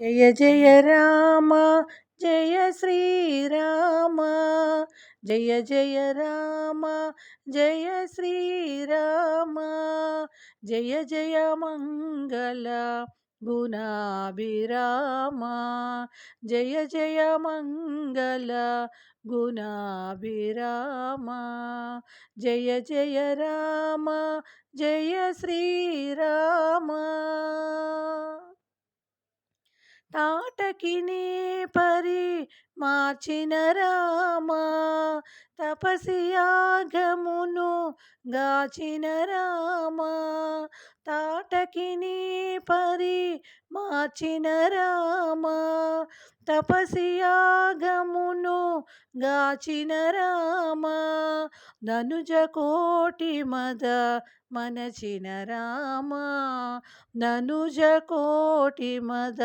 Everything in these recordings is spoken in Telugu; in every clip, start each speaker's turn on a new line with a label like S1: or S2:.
S1: జయ జయ రామ జయ శ్రీరామ జయ జయ రామ జయ శ్రీరామ జయ జయ మంగళ గుణాభిరామ జయ జయ మంగళ గుణాభిరామ జయ జయ రామ జయ శ్రీరామ. తాటకిని పరి మార్చిన రామా తపసియాగమును గాచిన రామా తాటకిని పరి మార్చిన రామా తపసియాగమును గాచిన రామ ధనుజ కోటి మద మనచిన రామ ధనుజ కోటి మద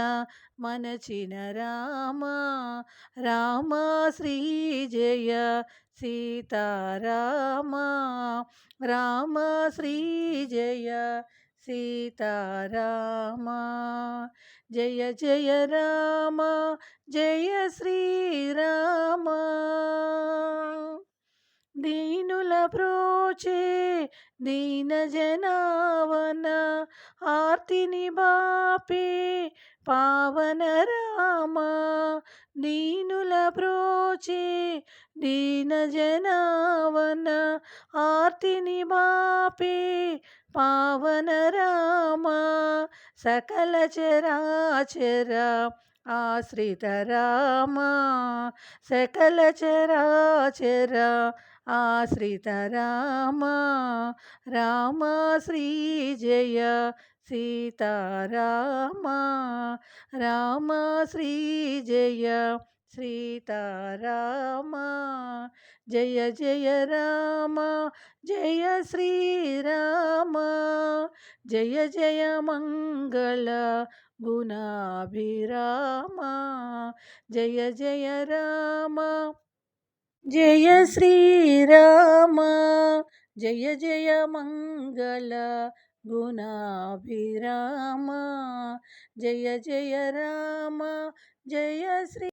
S1: మనచిన రామ రామ శ్రీ జయ సీతారామ రామ శ్రీ జయ సీతారామా. జయ జయ రామ. జయ శ్రీరామ. దీనుల ప్రోచే దీన జనావన. ఆర్తిని బాపే పావన రామ. దీనుల ప్రోచే దీన జనావన. ఆర్తిని బాపే పావన రామా సకల చరాచర ఆశ్రిత రామా సకల చరాచర ఆశ్రిత రామా రామా శ్రీ జయ సీతారామా రామా శ్రీ జయ సీతారామా జయ జయ రామ జయ శ్రీరామ జయ జయ మంగళ గుణాభిరామ జయ జయ రామ జయ శ్రీరామ జయ జయ మంగళ గుణాభిరామ జయ జయ రామ జయ శ్రీ